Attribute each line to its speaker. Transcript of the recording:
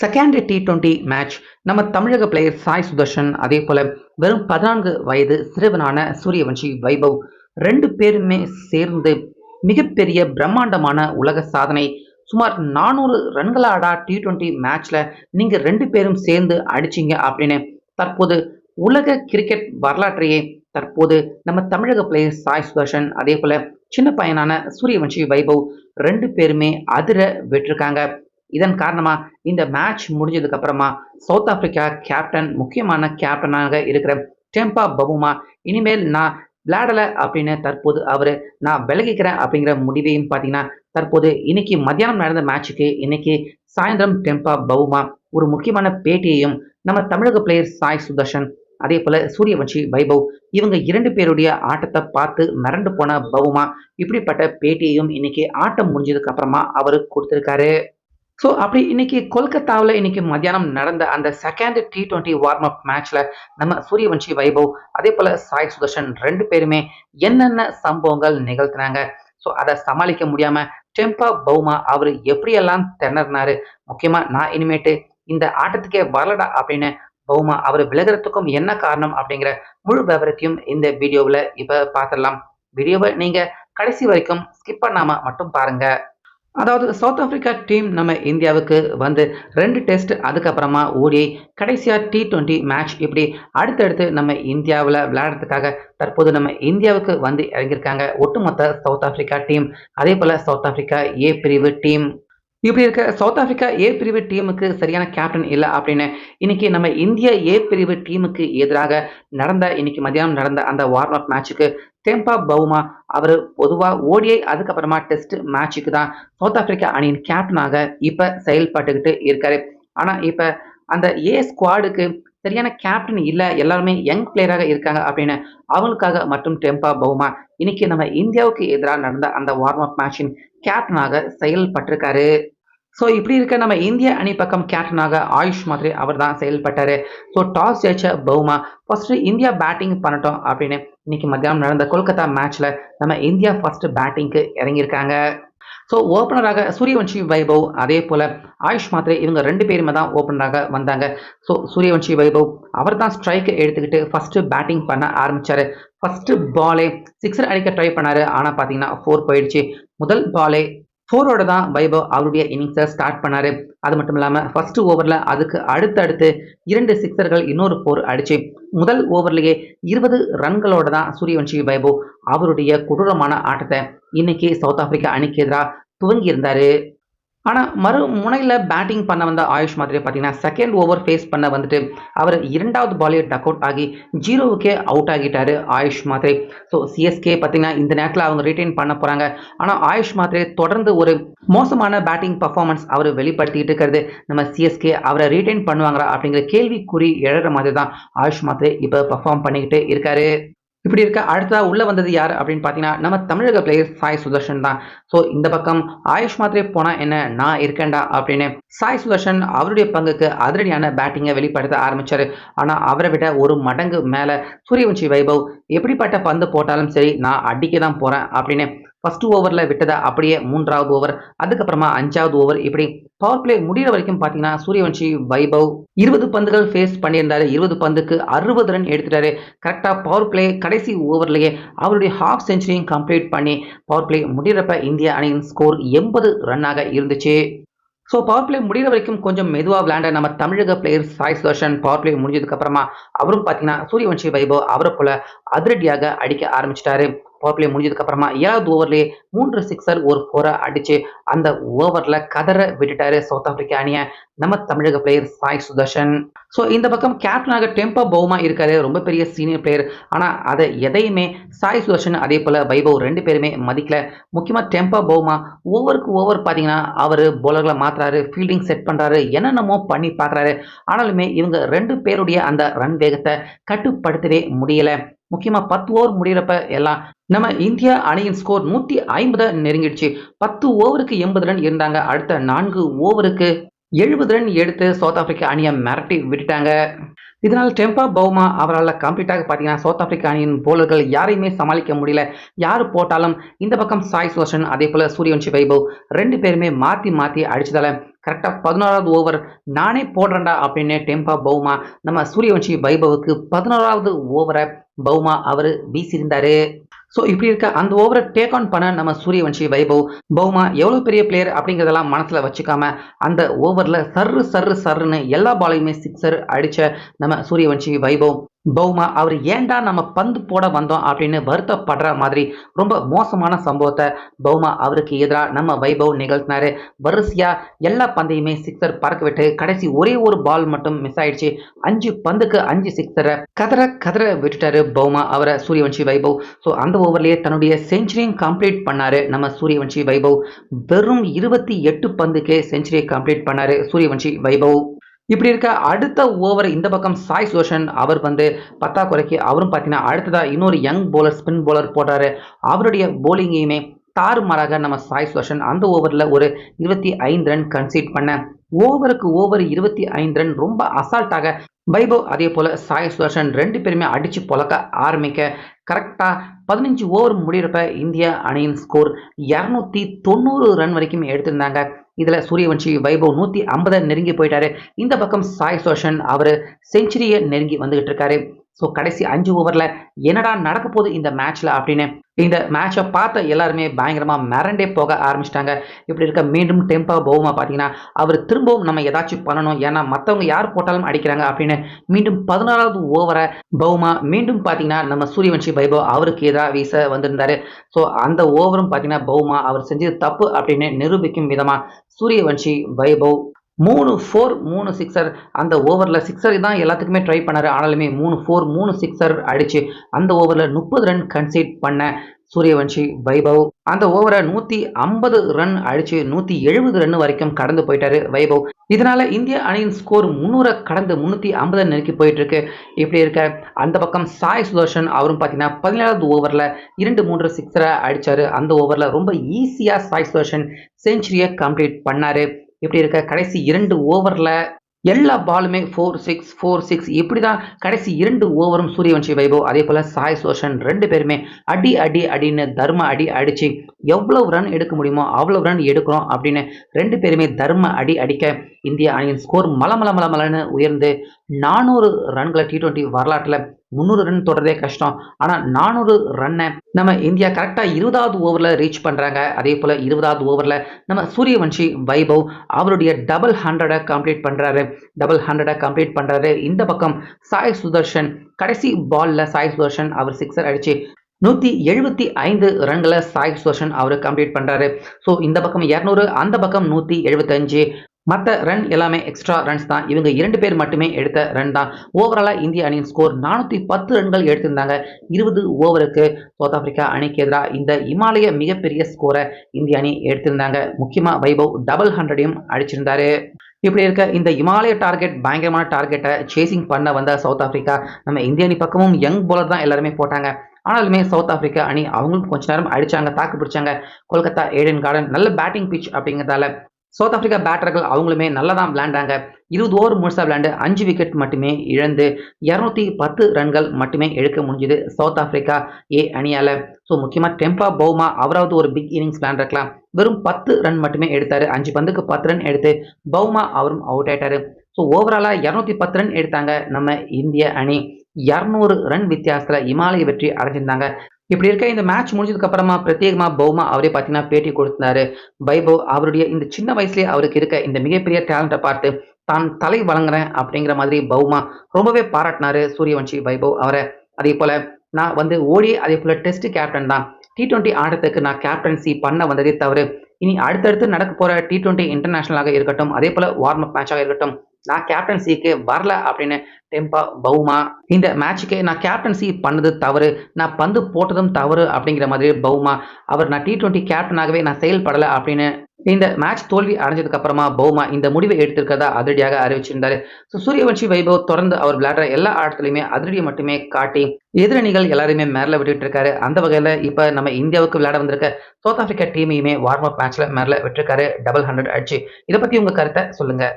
Speaker 1: Second T twenty match நம்ம தமிழக player Sai Sudarshan அதே போல வெறும் பதினான்கு வயது சிறுவனான சூரியவன்ஷி வைபவ் ரெண்டு பேருமே சேர்ந்து மிகப்பெரிய பிரம்மாண்டமான உலக சாதனை. சுமார் நானூறு ரன்களாடா டி டுவெண்ட்டி மேட்ச்ல நீங்க ரெண்டு பேரும் சேர்ந்து அடிச்சீங்க அப்படின்னு தற்போது உலக கிரிக்கெட் வரலாற்றையே தற்போது நம்ம தமிழக பிளேயர் சாய் சுதர்ஷன் அதே போல சின்ன பையனான சூரியவன்ஷி வைபவ் ரெண்டு பேருமே அதிர விட்டுருக்காங்க. இதன் காரணமாக இந்த மேட்ச் முடிஞ்சதுக்கு அப்புறமா சவுத் ஆப்பிரிக்கா கேப்டன் முக்கியமான கேப்டனாக இருக்கிற டெம்பா பபுமா இனிமேல் நான் விளையாடலை அப்படின்னு தற்போது அவர் நான் விலகிக்கிறேன் அப்படிங்கிற முடிவையும் பார்த்தீங்கன்னா தற்போது இன்னைக்கு மத்தியானம் நடந்த மேட்சுக்கு இன்னைக்கு சாயந்தரம் டெம்பா பவுமா ஒரு முக்கியமான பேட்டியையும் நம்ம தமிழக பிளேயர் சாய் சுதர்ஷன் அதே போல சூரியவன்ஷி வைபவ் இவங்க இரண்டு பேருடைய ஆட்டத்தை பார்த்து மிரண்டு போன பவுமா இப்படிப்பட்ட பேட்டியையும் இன்னைக்கு ஆட்டம் முடிஞ்சதுக்கு அப்புறமா அவர் கொடுத்திருக்காரு. ஸோ அப்படி இன்னைக்கு கொல்கத்தாவில் இன்னைக்கு மத்தியானம் நடந்த அந்த second T twenty warm up மேட்ச்ல நம்ம சூரியவன்ஷி வைபவ் அதே போல சாய் சுதர்ஷன் ரெண்டு பேருமே என்னென்ன சம்பவங்கள் நிகழ்த்தினாங்க? ஸோ அதை சமாளிக்க முடியாம டெம்பா பவுமா அவர் எப்படியெல்லாம் திணறினாரு? முக்கியமா நான் இனிமேட்டு இந்த ஆட்டத்துக்கே வரலடா அப்படின்னு பவுமா அவர் விலகிறதுக்கும் என்ன காரணம் அப்படிங்கிற முழு விவரத்தையும் இந்த வீடியோவில் இப்போ பார்த்துடலாம். வீடியோவை நீங்கள் கடைசி வரைக்கும் ஸ்கிப் பண்ணாமல் மட்டும் பாருங்கள் அதாவது சவுத் ஆப்பிரிக்கா டீம் நம்ம இந்தியாவுக்கு வந்து ரெண்டு டெஸ்ட் அதுக்கப்புறமா ஓடி கடைசியாக டி டுவெண்ட்டி மேட்ச் இப்படி அடுத்தடுத்து நம்ம இந்தியாவில் விளையாடுறதுக்காக தற்போது நம்ம இந்தியாவுக்கு வந்து இறங்கியிருக்காங்க. ஒட்டுமொத்த சவுத் ஆப்பிரிக்கா டீம் அதே போல் சவுத் ஆப்பிரிக்கா ஏ பிரிவு டீம் இப்படி இருக்க சவுத் ஆப்பிரிக்கா ஏ பிரிவு டீமுக்கு சரியான கேப்டன் இல்லை அப்படின்னு இன்னைக்கு நம்ம இந்திய ஏ பிரிவு டீமுக்கு எதிராக நடந்த இன்னைக்கு மதியானம் நடந்த அந்த வார்ம் அப் மேட்சுக்கு டெம்பா பவுமா அவர் பொதுவாக ஓடிஐ அதுக்கப்புறமா டெஸ்ட் மேட்சுக்கு தான் சவுத் ஆப்பிரிக்கா அணியின் கேப்டனாக இப்போ செயல்பட்டுக்கிட்டு இருக்காரு. ஆனால் இப்போ அந்த ஏ ஸ்குவாடுக்கு சரியான கேப்டன் இல்லை எல்லாருமே யங் பிளேயராக இருக்காங்க அப்படின்னு அவங்களுக்காக மட்டும் டெம்பா பவுமா இன்னைக்கு நம்ம இந்தியாவுக்கு எதிராக நடந்த அந்த வார்ம் அப் மேட்சின் கேப்டனாக செயல்பட்டிருக்காரு. ஸோ இப்படி இருக்க நம்ம இந்திய அணி பக்கம் கேப்டனாக ஆயுஷ் மாதிரி அவர் தான் செயல்பட்டார். ஸோ டாஸ் ஜெயிச்ச பவுமா ஃபர்ஸ்ட் இந்தியா பேட்டிங் பண்ணட்டும் அப்படின்னு இன்னைக்கு மத்தியானம் நடந்த கொல்கத்தா மேட்ச்ல நம்ம இந்தியா ஃபர்ஸ்ட் பேட்டிங்க்கு இறங்கியிருக்காங்க. ஸோ ஓப்பனராக சூரியவன்ஷி வைபவ் அதே போல் ஆயுஷ் மாத்ரே இவங்க ரெண்டு பேருமே தான் ஓப்பனராக வந்தாங்க. ஸோ சூரியவன்ஷி வைபவ் அவர் தான் ஸ்ட்ரைக்கை எடுத்துக்கிட்டு ஃபஸ்ட்டு பேட்டிங் பண்ண ஆரம்பித்தார் ஃபஸ்ட்டு பாலே சிக்ஸர் அடிக்க ட்ரை பண்ணார். ஆனால் பார்த்தீங்கன்னா ஃபோர் போயிடுச்சு. முதல் பாலே ஃபோரோட தான் வைபவ் அவருடைய இன்னிங்ஸை ஸ்டார்ட் பண்ணார். அது மட்டும் இல்லாமல் ஃபர்ஸ்ட் ஓவரில் அதுக்கு அடுத்தடுத்து இரண்டு சிக்ஸர்கள் இன்னொரு ஃபோர் அடிச்சு முதல் ஓவர்லேயே இருபது ரன்களோட தான் சூரியவன்ஷி வைபவ் அவருடைய கொடூரமான ஆட்டத்தை இன்னைக்கு சவுத் ஆப்பிரிக்கா அணிக்கு எதிராக துவங்கி இருந்தார் ஆனால் மறு முனையில் பேட்டிங் பண்ண வந்த ஆயுஷ் மாதிரி பார்த்தீங்கன்னா செகண்ட் ஓவர் ஃபேஸ் பண்ண வந்துட்டு அவர் இரண்டாவது பாலே டக் அவுட் ஆகி ஜீரோவுக்கே அவுட் ஆகிட்டார் ஆயுஷ் மாதிரி ஸோ சிஎஸ்கே பார்த்தீங்கன்னா இந்த நேரத்தில் அவங்க ரிட்டைன் பண்ண போகிறாங்க ஆனால் ஆயுஷ் மாதிரி தொடர்ந்து ஒரு மோசமான பேட்டிங் பர்ஃபார்மன்ஸ் அவர் வெளிப்படுத்திக்கிட்டு இருக்கிறது. நம்ம சிஎஸ்கே அவரை ரீட்டைன் பண்ணுவாங்களா அப்படிங்கிற கேள்விக்குறி எழற மாதிரி தான் ஆயுஷ் மாத்ரே இப்போ பர்ஃபார்ம் பண்ணிக்கிட்டு இருக்காரு. இப்படி இருக்க அடுத்ததாக உள்ளே வந்தது யார் அப்படின்னு பார்த்தீங்கன்னா நம்ம தமிழக பிளேயர் சாய் சுதர்ஷன் தான். ஸோ இந்த பக்கம் ஆயுஷ் மாத்திரே போனால் என்ன நான் இருக்கேன்டா அப்படின்னு சாய் சுதர்ஷன் அவருடைய பங்குக்கு அதிரடியான பேட்டிங்கை வெளிப்படுத்த ஆரம்பிச்சாரு. ஆனால் அவரை விட ஒரு மடங்கு மேலே சூரியவன்ஷி வைபவ் எப்படிப்பட்ட பந்து போட்டாலும் சரி நான் அடிக்க தான் போகிறேன் அப்படின்னு ஃபர்ஸ்ட் ஓவரில் விட்டதை அப்படியே மூன்றாவது ஓவர் அதுக்கப்புறமா அஞ்சாவது ஓவர் இப்படி பவர் பிளே முடிகிற வரைக்கும் பார்த்தீங்கன்னா சூரியவன்ஷி வைபவ் இருபது பந்துகள் ஃபேஸ் பண்ணியிருந்தாரு. இருபது பந்துக்கு அறுபது ரன் எடுத்துட்டாரு. கரெக்டாக பவர் பிளே கடைசி ஓவர்லேயே அவருடைய ஹாஃப் செஞ்சுரியும் கம்ப்ளீட் பண்ணி பவர் பிளே முடிகிறப்ப இந்திய அணியின் ஸ்கோர் எண்பது ரன்னாக இருந்துச்சு. ஸோ பவர் பிளே முடிகிற வரைக்கும் கொஞ்சம் மெதுவாக விளையாண்ட நம்ம தமிழக player Sai Sudharsan power play முடிஞ்சதுக்கு அப்புறமா அவரும் பார்த்தீங்கன்னா சூரியவன்ஷி வைபவ் அவரை போல அதிரடியாக அடிக்க ஆரம்பிச்சிட்டாரு. பவர் பிளே முடிஞ்சதுக்கப்புறமா ஏழாவது ஓவர்லேயே மூன்று சிக்ஸர் ஒரு ஃபோரை அடித்து அந்த ஓவரில் கதற விட்டுட்டாரு சவுத் ஆப்பிரிக்கா அணியை. நம்ம தமிழக பிளேயர் சாய் சுதர்ஷன். ஸோ இந்த பக்கம் கேப்டனாக டெம்பா பவுமா இருக்காரு ரொம்ப பெரிய சீனியர் பிளேயர் ஆனால் அதை எதையுமே சாய் சுதர்ஷன் அதே போல் வைபவ் ரெண்டு பேருமே மதிக்கல. முக்கியமாக டெம்பா பவுமா ஓவருக்கு ஓவர் பார்த்தீங்கன்னா அவர் போலர்களை மாற்றுறாரு ஃபீல்டிங் செட் பண்ணுறாரு என்னென்னமோ பண்ணி பார்க்குறாரு ஆனாலுமே இவங்க ரெண்டு பேருடைய அந்த ரன் வேகத்தை கட்டுப்படுத்தவே முடியலை. முக்கியமாக பத்து ஓவர் முடிகிறப்ப எல்லாம் நம்ம இந்தியா அணியின் ஸ்கோர் நூற்றி ஐம்பதை நெருங்கிடுச்சு. பத்து ஓவருக்கு எண்பது ரன் இருந்தாங்க. அடுத்த நான்கு ஓவருக்கு எழுபது ரன் எடுத்து சவுத் ஆப்பிரிக்கா அணியை மிரட்டி விட்டுட்டாங்க. இதனால் டெம்பா பவுமா அவரால் கம்ப்ளீட்டாக பார்த்தீங்கன்னா சவுத் ஆப்பிரிக்கா அணியின் போலர்கள் யாரையுமே சமாளிக்க முடியல. யார் போட்டாலும் இந்த பக்கம் சாய் சுதர்ஷன் அதே போல் சூரியவன்ஷி வைபவ் ரெண்டு பேருமே மாற்றி மாற்றி அடிச்சதால கரெக்டாக பதினோராவது ஓவர் நானே போடுறேன்டா அப்படின்னு டெம்பா பவுமா நம்ம சூரியவன்ஷி வைபவுக்கு பதினோராவது ஓவரை பவுமா அவர் வீசியிருந்தாரு. ஸோ இப்படி இருக்க அந்த ஓவரை டேக் ஆன் பண்ண நம்ம சூரியவன்ஷி வைபவ் பௌமா எவ்வளோ பெரிய பிளேயர் அப்படிங்கிறதெல்லாம் மனசில் வச்சுக்காம அந்த ஓவரில் சர்ரு சர்ரு சர்ருன்னு எல்லா பாலையுமே சிக்ஸர் அடித்த நம்ம சூரியவன்ஷி வைபவ். பௌமா அவர் ஏண்டா நம்ம பந்து போட வந்தோம் அப்படின்னு வருத்தப்படுற மாதிரி ரொம்ப மோசமான சம்பவத்தை பவுமா அவருக்கு எதிராக நம்ம வைபவ் நிகழ்த்தினாரு. வரிசையா எல்லா பந்தையுமே சிக்ஸர் பறக்க விட்டு கடைசி ஒரே ஒரு பால் மட்டும் மிஸ் ஆயிடுச்சு. அஞ்சு பந்துக்கு அஞ்சு சிக்ஸரை கதற கதற விட்டுட்டாரு பௌமா அவரை சூரியவன்ஷி வைபவ். ஸோ அந்த ஓவர்லேயே தன்னுடைய செஞ்சுரியும் கம்ப்ளீட் பண்ணாரு நம்ம சூரியவன்ஷி வைபவ். வெறும் இருபத்தி எட்டு பந்துக்கே செஞ்சுரியை கம்ப்ளீட் பண்ணாரு சூரியவன்ஷி வைபவ். இப்படி இருக்க அடுத்த ஓவர் இந்த பக்கம் சாய் சுதர்ஷன் அவர் வந்து பத்தாக்குறைக்கு அவரும் பார்த்தீங்கன்னா அடுத்ததாக இன்னொரு யங் போலர் ஸ்பின் போலர் போட்டார். அவருடைய போலிங்கையுமே தாறுமாறாக நம்ம சாய் சுதர்ஷன் அந்த ஓவரில் ஒரு இருபத்தி ஐந்து ரன் கன்சீட் பண்ண ஓவருக்கு ஓவர் இருபத்தி ஐந்து ரன் ரொம்ப அசால்ட்டாக வைபவ் அதே போல் சாய் சுதர்ஷன் ரெண்டு பேருமே அடித்து பொழக்க ஆரம்பிக்க கரெக்டாக பதினஞ்சு ஓவர் முடிகிறப்ப இந்திய அணியின் ஸ்கோர் இரநூத்தி தொண்ணூறு ரன் வரைக்கும் எடுத்திருந்தாங்க. இதில் சூரியவன்ஷி வைபவ் நூற்றி ஐம்பதை நெருங்கி போயிட்டாரு. இந்த பக்கம் சாய் சோஷன் அவர் செஞ்சுரியை நெருங்கி வந்துகிட்டு இருக்காரு. ஸோ கடைசி அஞ்சு ஓவரில் என்னடா நடக்க போகுது இந்த மேட்ச்சில் அப்படின்னு இந்த மேட்சை பார்த்த எல்லாருமே பயங்கரமாக மிரண்டே போக ஆரம்பிச்சிட்டாங்க. இப்படி இருக்க மீண்டும் டெம்பா பவுமா பார்த்தீங்கன்னா அவர் திரும்பவும் நம்ம ஏதாச்சும் பண்ணணும். ஏன்னா மற்றவங்க யார் போட்டாலும் அடிக்கிறாங்க அப்படின்னு மீண்டும் பதினாறாவது ஓவரை பவுமா மீண்டும் பார்த்தீங்கன்னா நம்ம சூரியவன்ஷி வைபவ் அவருக்கு எதிராக வீச வந்திருந்தாரு. ஸோ அந்த ஓவரும் பார்த்தீங்கன்னா பவுமா அவர் செஞ்சது தப்பு அப்படின்னு நிரூபிக்கும் விதமாக சூரியவன்ஷி வைபவ் மூணு ஃபோர் மூணு சிக்ஸர் அந்த ஓவரில் சிக்ஸர் தான் எல்லாத்துக்குமே ட்ரை பண்ணார். ஆனாலுமே மூணு ஃபோர் மூணு சிக்ஸர் அடித்து அந்த ஓவரில் முப்பது ரன் கன்சீட் பண்ண சூரியவன்ஷி வைபவ். அந்த ஓவரை நூற்றி ஐம்பது ரன் அடித்து நூற்றி எழுபது ரன் வரைக்கும் கடந்து போயிட்டாரு வைபவ். இதனால் இந்திய அணியின் ஸ்கோர் முந்நூறை கடந்து முந்நூற்றி ஐம்பது நெருக்கி போயிட்டுருக்கு. இப்படி இருக்க? அந்த பக்கம் சாய் சுதர்ஷன் அவரும் பார்த்தீங்கன்னா பதினேழாவது ஓவரில் இரண்டு மூன்று சிக்ஸரை அடித்தார் அந்த ஓவரில் ரொம்ப ஈஸியாக சாய் சுதர்ஷன் செஞ்சுரியை கம்ப்ளீட் பண்ணார். இப்படி இருக்க? கடைசி இரண்டு ஓவரில் எல்லா பாலுமே ஃபோர் சிக்ஸ் ஃபோர் சிக்ஸ் இப்படி தான் கடைசி இரண்டு ஓவரும் சூரியவன்ஷி வைபவ். அதே போல் சாய் சோஷன் ரெண்டு பேருமே அடி அடி அடின்னு தர்ம அடி அடித்து எவ்வளவு ரன் எடுக்க முடியுமோ அவ்வளோ ரன் எடுக்கிறோம் அப்படின்னு ரெண்டு பேருமே தர்ம அடி அடிக்க இந்திய அணியின் ஸ்கோர் மல மல மல மலன்னு உயர்ந்து நானூறு ரன்களை டி டுவெண்ட்டி வரலாற்றில் முந்நூறு ரன் தொடரதே கஷ்டம். ஆனால் நானூறு ரன்னை நம்ம இந்தியா கரெக்டாக இருபதாவது ஓவரில் ரீச் பண்ணுறாங்க அதே போல் இருபதாவது ஓவரில் நம்ம சூரியவன்ஷி வைபவ் அவருடைய டபுள் ஹண்ட்ரடை கம்ப்ளீட் பண்ணுறாரு டபுள் ஹண்ட்ரடை கம்ப்ளீட் பண்ணுறாரு இந்த பக்கம் சாய் சுதர்ஷன் கடைசி பாலில் சாய் சுதர்ஷன் அவர் சிக்ஸர் அடித்து நூற்றி எழுபத்தி ஐந்து ரன்களை சாய் சுதர்ஷன் அவர் கம்ப்ளீட் பண்ணுறாரு ஸோ இந்த பக்கம் இரநூறு அந்த பக்கம் நூற்றி எழுபத்தஞ்சு மற்ற ரன் எல்லாமே எக்ஸ்ட்ரா ரன்ஸ் தான். இவங்க இரண்டு பேர் மட்டுமே எடுத்த ரன் தான். ஓவராலாக இந்திய அணியின் ஸ்கோர் நானூற்றி பத்து ரன்கள் எடுத்திருந்தாங்க. இருபது ஓவருக்கு சவுத் ஆப்பிரிக்கா அணிக்கு எதிராக இந்த இமாலய மிகப்பெரிய ஸ்கோரை இந்திய அணி எடுத்திருந்தாங்க. முக்கியமாக வைபவ் டபுள் ஹண்ட்ரடையும் அடிச்சிருந்தாரு. இப்படி இருக்க இந்த இமாலய டார்கெட் பயங்கரமான டார்கெட்டை சேசிங் பண்ண வந்த சவுத் ஆப்பிரிக்கா நம்ம இந்திய அணி பக்கமும் யங் போலர் தான் எல்லாருமே போட்டாங்க. ஆனாலுமே சவுத் ஆப்பிரிக்கா அணி அவங்களும் கொஞ்ச நேரம் அடிச்சாங்க தாக்கு பிடிச்சாங்க. கொல்கத்தா ஏடன் கார்டன் நல்ல பேட்டிங் பிச் அப்படிங்கிறதால சவுத் ஆப்பிரிக்கா பேட்டர்கள் அவங்களுமே நல்லா தான் விளையாண்டாங்க. இருபது ஓவர் முழுசாக விளையாண்டு அஞ்சு விக்கெட் மட்டுமே இழந்து இரநூத்தி பத்து ரன்கள் மட்டுமே எடுக்க முடிஞ்சுது சவுத் ஆப்பிரிக்கா ஏ அணியால். ஸோ முக்கியமாக டெம்பா பவுமா அவராவது ஒரு பிக் இன்னிங்ஸ் விளையாண்டுருக்கலாம். வெறும் பத்து ரன் மட்டுமே எடுத்தார். அஞ்சு பந்துக்கு பத்து ரன் எடுத்து பவுமா அவரும் அவுட் ஆயிட்டாரு. ஸோ ஓவராலாக இரநூத்தி பத்து ரன் எடுத்தாங்க நம்ம இந்திய அணி. இரநூறு ரன் வித்தியாசத்தில் இமாலய வெற்றி அடைஞ்சிருந்தாங்க. இப்படி இருக்க இந்த மேட்ச் முடிஞ்சதுக்கு அப்புறமா பிரத்யேகமா பௌமா அவரே பார்த்தீங்கன்னா பேட்டி கொடுத்தாரு பைபோ அவருடைய இந்த சின்ன வயசுலேயே அவருக்கு இருக்க இந்த மிகப்பெரிய டேலண்ட்டை பார்த்து தான் தலை வழங்குறேன் அப்படிங்கிற மாதிரி பௌமா ரொம்பவே பாராட்டினாரு சூரியவன்ஷி வைபவ் அவரை. அதே போல நான் வந்து ஓடி அதே போல டெஸ்ட் கேப்டன் தான். டி டுவெண்ட்டி ஆட்டத்துக்கு நான் கேப்டன்சி பண்ண வந்ததே தவிர இனி அடுத்தடுத்து நடக்க போற டி டுவெண்ட்டி இன்டர்நேஷனலாக இருக்கட்டும் அதே போல வார்ம் அப் மேட்சாக இருக்கட்டும் நான் கேப்டன்சிக்கு வரல அப்படின்னு டெம்பா பவுமா இந்த மேட்சுக்கு நான் கேப்டன்சி பண்ணது தவறு. நான் பந்து போட்டதும் தவறு அப்படிங்கிற மாதிரி பவுமா அவர் நான் டி ட்வெண்ட்டி கேப்டனாகவே நான் செயல்படலை அப்படின்னு இந்த மேட்ச் தோல்வி அடைஞ்சதுக்கு அப்புறமா பவுமா இந்த முடிவை எடுத்திருக்கதா அதிரடியாக அறிவிச்சிருந்தாரு. ஸோ சூரியவன்ஷி வைபவ் தொடர்ந்து அவர் விளையாடுற எல்லா ஆட்டத்திலையுமே அதிரடியை மட்டுமே காட்டி எதிரணிகள் எல்லாருமே மேரில் விட்டுட்டு இருக்காரு அந்த வகையில் இப்போ நம்ம இந்தியாவுக்கு விளையாட வந்திருக்க சவுத் ஆப்பிரிக்கா டீமையுமே வார்ம் அப் மேட்ச்ல மேரில் விட்டுருக்காரு. டபுள் ஹண்ட்ரட் அடிச்சு. இதை பற்றி உங்கள் கருத்தை சொல்லுங்கள்